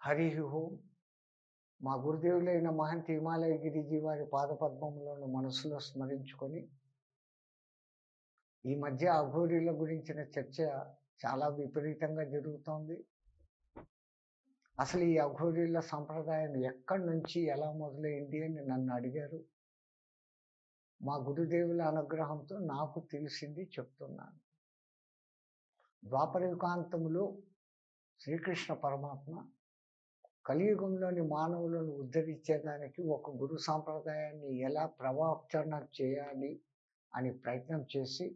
హరి ఓం మా గురుదేవులైన మహంతి హిమాలయ గిరిజీ వారి పాదపద్మములను మనసులో స్మరించుకొని ఈ మధ్య అఘోరీల గురించిన చర్చ చాలా విపరీతంగా జరుగుతోంది. అసలు ఈ అఘోరీల సంప్రదాయం ఎక్కడి నుంచి ఎలా మొదలైంది అని నన్ను అడిగారు. మా గురుదేవుల అనుగ్రహంతో నాకు తెలిసింది చెప్తున్నాను. ద్వాపరయుగాంతములో శ్రీకృష్ణ పరమాత్మ కలియుగంలోని మానవులను ఉద్ధరించేదానికి ఒక గురు సాంప్రదాయాన్ని ఎలా ప్రభావచరణ చేయాలి అని ప్రయత్నం చేసి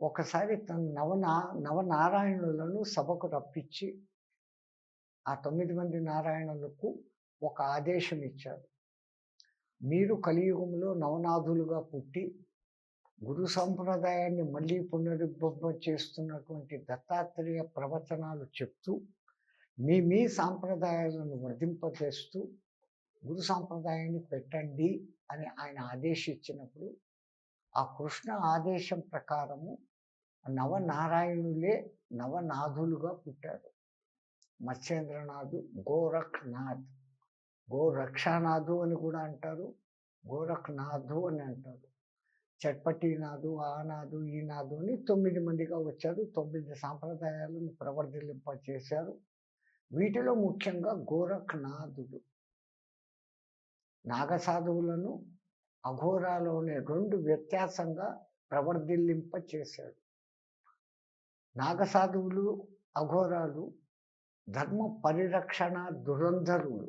ఒకసారి తన నవనా నవనారాయణులను సభకు రప్పించి ఆ తొమ్మిది మంది నారాయణులకు ఒక ఆదేశం ఇచ్చారు. మీరు కలియుగంలో నవనాథులుగా పుట్టి గురు సంప్రదాయాన్ని మళ్ళీ పునరుద్ధం చేస్తున్నటువంటి దత్తాత్రేయ ప్రవచనాలు చెప్తూ మీ మీ సాంప్రదాయాలను వర్ధింపజేస్తూ గురు సాంప్రదాయాన్ని పెట్టండి అని ఆయన ఆదేశించినప్పుడు ఆ కృష్ణ ఆదేశం ప్రకారము నవనారాయణులే నవనాథులుగా పుట్టారు. మత్స్యేంద్రనాథు గోరఖ్నాథ్. గోరక్షానాథు అని కూడా అంటారు గోరఖ్నాథు అని అంటారు. చట్పటీనాథు ఆనాథు ఈనాథు అని తొమ్మిది మందిగా వచ్చారు. తొమ్మిది సాంప్రదాయాలను ప్రవర్తింప చేశారు వీటిలో ముఖ్యంగా గోరఖనాథుడు. నాగసాధువులను అఘోరాలోనే రెండు వ్యత్యాసంగా ప్రవర్ధిల్లింప చేశాడు నాగసాధువులు అఘోరాలు ధర్మ పరిరక్షణ దురంధరులు.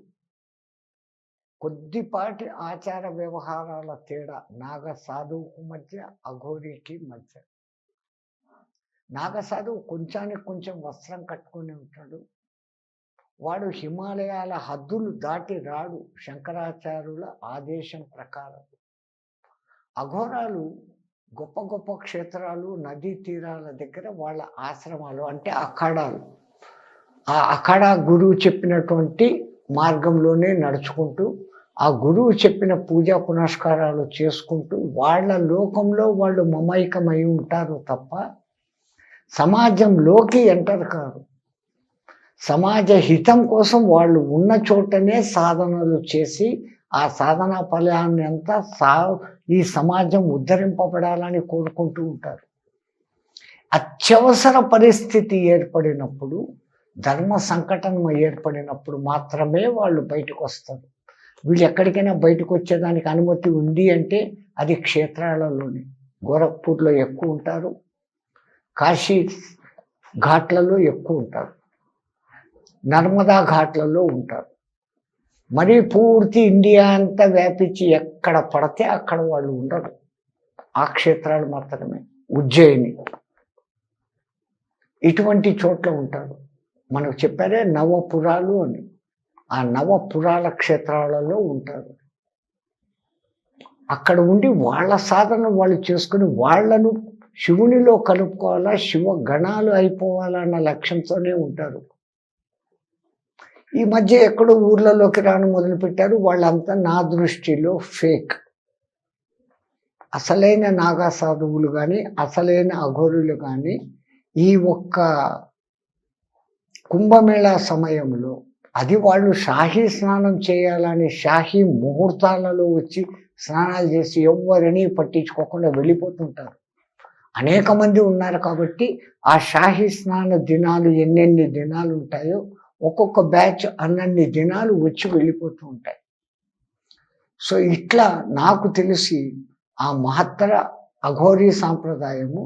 కొద్దిపాటి ఆచార వ్యవహారాల తేడా నాగ సాధువుకు మధ్య అఘోరికి మధ్య. నాగ సాధువు కొంచానికి కొంచెం వస్త్రం కట్టుకొని ఉంటాడు. వాడు హిమాలయాల హద్దులు దాటి రాడు. శంకరాచార్యుల ఆదేశం ప్రకారం. అఘోరాలు గొప్ప గొప్ప క్షేత్రాలు నదీ తీరాల దగ్గర వాళ్ళ ఆశ్రమాలు అంటే అఖాడాలు. ఆ అఖాడా గురువు చెప్పినటువంటి మార్గంలోనే నడుచుకుంటూ ఆ గురువు చెప్పిన పూజా పునస్కారాలు చేసుకుంటూ వాళ్ళ లోకంలో వాళ్ళు మమైకమై ఉంటారు తప్ప సమాజంలోకి ఎంటర్ కారు. సమాజ హితం కోసం వాళ్ళు ఉన్న చోటనే సాధనలు చేసి ఆ సాధనా ఫలాన్ని అంతా సా ఈ సమాజం ఉద్ధరింపబడాలని కోరుకుంటూ ఉంటారు. అత్యవసర పరిస్థితి ఏర్పడినప్పుడు ధర్మ సంకటం ఏర్పడినప్పుడు మాత్రమే వాళ్ళు బయటకు వస్తారు వీళ్ళు ఎక్కడికైనా బయటకు వచ్చేదానికి అనుమతి ఉంది అంటే అది క్షేత్రాలలోనే. గోరఖ్పూర్లో ఎక్కువ ఉంటారు. కాశీ ఘాట్లలో ఎక్కువ ఉంటారు. నర్మదా ఘాట్లలో ఉంటారు. మరీ పూర్తి ఇండియా అంతా వ్యాపించి ఎక్కడ పడితే అక్కడ వాళ్ళు ఉండరు. ఆ క్షేత్రాలు మాత్రమే. ఉజ్జయిని. ఇటువంటి చోట్ల ఉంటారు. మనకు చెప్పారే నవపురాలు అని. ఆ నవపురాల క్షేత్రాలలో ఉంటారు. అక్కడ ఉండి వాళ్ళ సాధన వాళ్ళు చేసుకుని వాళ్ళను శివునిలో కలుపుకోవాలా శివ గణాలు అయిపోవాలన్న లక్ష్యంతోనే ఉంటారు. ఈ మధ్య ఎక్కడో ఊర్లలోకి రాను మొదలుపెట్టారు. వాళ్ళంతా నా దృష్టిలో ఫేక్. అసలైన నాగా సాధువులు కానీ అసలైన అఘోరులు కానీ ఈ ఒక్క కుంభమేళా సమయంలో అది వాళ్ళు షాహీ స్నానం చేయాలని షాహీ ముహూర్తాలలో వచ్చి స్నానాలు చేసి ఎవరిని పట్టించుకోకుండా వెళ్ళిపోతుంటారు. అనేక మంది ఉన్నారు కాబట్టి ఆ షాహీ స్నాన దినాలు ఎన్నెన్ని దినాలు ఉంటాయో ఒక్కొక్క బ్యాచ్ అన్నన్ని దినాలు వచ్చి వెళ్ళిపోతూ ఉంటాయి. సో ఇట్లా నాకు తెలిసి ఆ మహత్తర అఘోరీ సాంప్రదాయము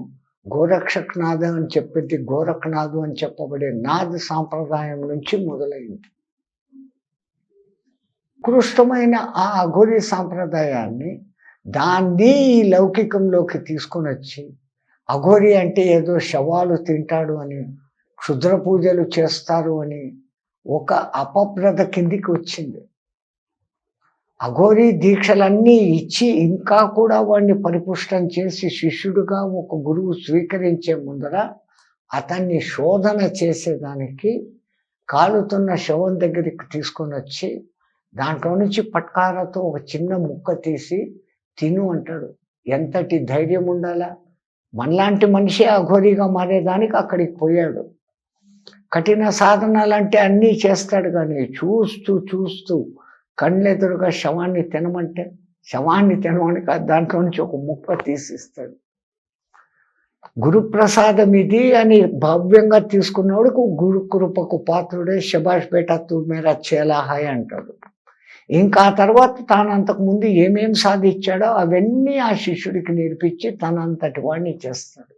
గోరక్షక్నాథ అని చెప్పేది గోరఖనాథు అని చెప్పబడే నాథ సాంప్రదాయం నుంచి మొదలైంది. ఉత్కృష్టమైన ఆ అఘోరీ సాంప్రదాయాన్ని దాన్ని ఈ లౌకికంలోకి తీసుకొని వచ్చి అఘోరి అంటే ఏదో శవాలు తింటాడు అని క్షుద్ర పూజలు చేస్తారు అని ఒక అపప్రద కిందికి వచ్చింది. అఘోరీ దీక్షలన్నీ ఇచ్చి ఇంకా కూడా వాడిని పరిపుష్టం చేసి శిష్యుడుగా ఒక గురువు స్వీకరించే ముందర అతన్ని శోధన చేసేదానికి కాలుతున్న శవం దగ్గరికి తీసుకొని వచ్చి దాంట్లో నుంచి పట్కారతో ఒక చిన్న ముక్క తీసి తిను అంటాడు. ఎంతటి ధైర్యం ఉండాలా? మనలాంటి మనిషి అఘోరీగా మారేదానికి అక్కడికి పోయాడు. కఠిన సాధనాలు అంటే అన్నీ చేస్తాడు కానీ చూస్తూ చూస్తూ కళ్ళెదురుగా శవాన్ని తినమంటే శవాన్ని తినమని కాదు దాంట్లో నుంచి ఒక ముక్క తీసిస్తాడు. గురుప్రసాదం ఇది అని భవ్యంగా తీసుకున్నవాడు గురు కృపకు పాత్రుడే శభాష్ బేటా తూ మేరా చేలా అంటాడు. ఇంకా తర్వాత తాను అంతకుముందు ఏమేం సాధించాడో అవన్నీ ఆ శిష్యుడికి నేర్పించి తనంతటి వాడిని చేస్తాడు.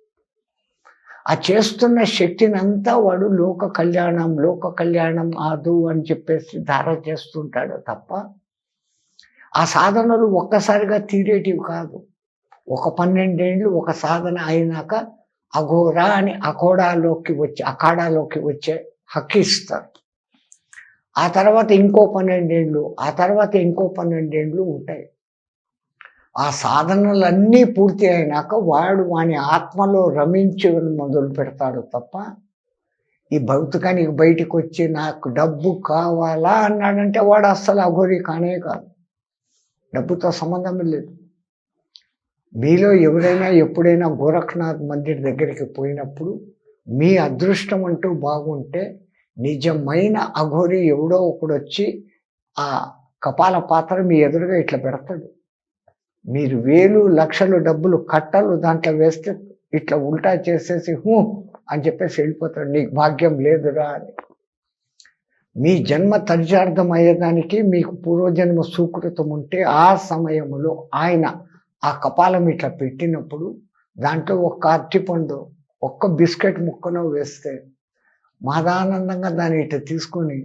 ఆ చేస్తున్న శక్తినంతా వాడు లోక కళ్యాణం లోక కళ్యాణం ఆదు అని చెప్పేసి ధార చేస్తుంటాడు తప్ప ఆ సాధనలు ఒక్కసారిగా తీరేటివి కాదు. ఒక పన్నెండేళ్ళు ఒక సాధన అయినాక అఘోరా అని అఖోడాలోకి వచ్చి అఖాడాలోకి వచ్చే హక్కు ఇస్తారు. ఆ తర్వాత ఇంకో పన్నెండేళ్ళు ఆ తర్వాత ఇంకో పన్నెండేళ్ళు ఉంటాయి. ఆ సాధనలన్నీ పూర్తి అయినాక వాడు వాని ఆత్మలో రమించడం మొదలు పెడతాడు తప్ప ఈ భౌతికానికి బయటికి వచ్చి నాకు డబ్బు కావాలా? అన్నాడంటే వాడు అస్సలు అఘోరి కానే కాదు. డబ్బుతో సంబంధం లేదు. మీలో ఎవరైనా ఎప్పుడైనా గోరఖనాథ్ మందిర్ దగ్గరికి పోయినప్పుడు మీ అదృష్టం అంటూ బాగుంటే నిజమైన అఘోరి ఎవడో ఒకడు వచ్చి ఆ కపాల పాత్ర మీ ఎదురుగా ఇట్లా పెడతాడు. మీరు వేలు లక్షలు డబ్బులు కట్టలు దాంట్లో వేస్తే ఇట్లా ఉల్టా చేసేసి హూ అని చెప్పేసి వెళ్ళిపోతాడు. నీకు భాగ్యం లేదురా అని. మీ జన్మ తర్జార్థం అయ్యేదానికి మీకు పూర్వజన్మ సుకృతం ఉంటే ఆ సమయంలో ఆయన ఆ కపాలం ఇట్లా పెట్టినప్పుడు దాంట్లో ఒక్క అరటిపండు ఒక్క బిస్కెట్ ముక్కనో వేస్తే మాదానందంగా దాన్ని ఇట్లా తీసుకొని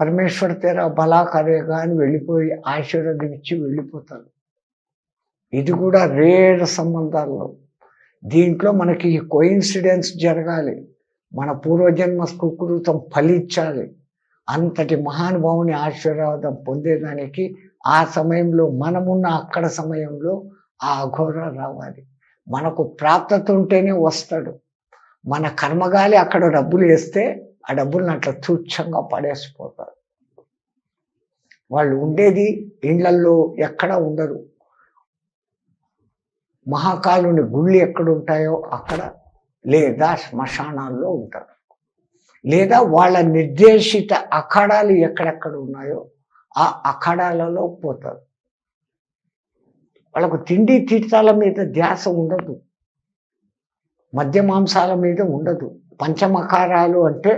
పరమేశ్వర తీర బలా కరేగా అని వెళ్ళిపోయి ఆశీర్వదించి వెళ్ళిపోతారు ఇది కూడా రేర్ సంబంధాల్లో. దీంట్లో మనకి కోయిన్సిడెన్స్ జరగాలి. మన పూర్వజన్మ సుకృతం ఫలించాలి. అంతటి మహానుభావుని ఆశీర్వాదం పొందేదానికి ఆ సమయంలో మనమున్న అక్కడ సమయంలో ఆ అఘోర రావాలి. మనకు ప్రాప్తత ఉంటేనే వస్తాడు. మన కర్మగాలి అక్కడ డబ్బులు వేస్తే ఆ డబ్బులను అట్లా తుచ్చంగా పడేసిపోతారు. వాళ్ళు ఉండేది ఇండ్లల్లో ఎక్కడ ఉండరు. మహాకాలుని గుళ్ళు ఎక్కడ ఉంటాయో అక్కడ లేదా శ్మశానాల్లో ఉంటారు. లేదా వాళ్ళ నిర్దేశిత అఖాడాలు ఎక్కడెక్కడ ఉన్నాయో ఆ అఖాడాలలో పోతారు. వాళ్ళకు తిండి తీర్థాల మీద ధ్యాస ఉండదు. మద్య మాంసాల మీద ఉండదు. పంచమకారాలు అంటే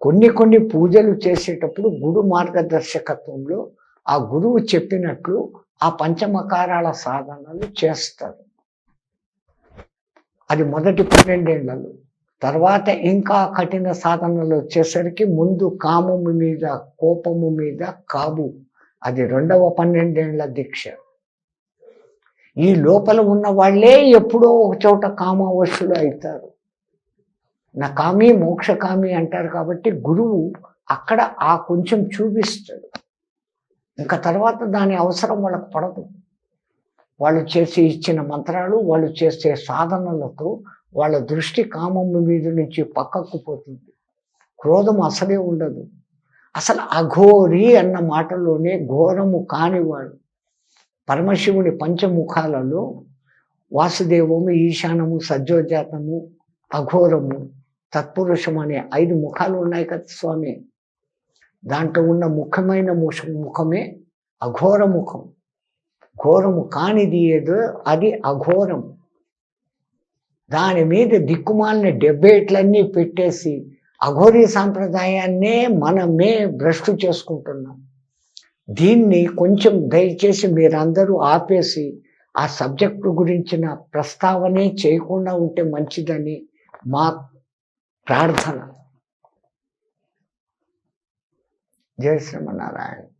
కొన్ని కొన్ని పూజలు చేసేటప్పుడు గురు మార్గదర్శకత్వంలో ఆ గురువు చెప్పినట్లు ఆ పంచమకారాల సాధనలు చేస్తారు. అది మొదటి పన్నెండేళ్ళలో. తర్వాత ఇంకా కఠిన సాధనలు వచ్చేసరికి ముందు కామము మీద కోపము మీద కాబు. అది రెండవ పన్నెండేళ్ళ దీక్ష. ఈ లోపల ఉన్న వాళ్ళే ఎప్పుడో ఒక చోట కామవశులు అవుతారు. నా కామి మోక్షకామి అంటారు కాబట్టి గురువు అక్కడ ఆ కొంచెం చూపిస్తాడు. ఇంకా తర్వాత దాని అవసరం వాళ్ళకు పడదు. వాళ్ళు చేసి ఇచ్చిన మంత్రాలు వాళ్ళు చేసే సాధనలతో వాళ్ళ దృష్టి కామం మీద నుంచి పక్కకు పోతుంది. క్రోధం అసలే ఉండదు. అసలు అఘోరి అన్న మాటలోనే ఘోరము కానివాడు. పరమశివుని పంచముఖాలలో వాసుదేవము ఈశానము సజ్జోజాతము అఘోరము తత్పురుషం అనే ఐదు ముఖాలు ఉన్నాయి కదా స్వామి. దాంట్లో ఉన్న ముఖమైన ముఖమే అఘోర ముఖం. ఘోరము కానిది ఏదో అది అఘోరం దాని మీద దిక్కుమాలిన డెబ్బేట్లన్నీ పెట్టేసి అఘోరీ సాంప్రదాయాన్నే మనమే భ్రష్టు చేసుకుంటున్నాం. దీన్ని కొంచెం దయచేసి మీరందరూ ఆపేసి ఆ సబ్జెక్టు గురించిన ప్రస్తావనే చేయకుండా ఉంటే మంచిదని మా ప్రార్థన. జయ శ్రీమన్నారాయణ.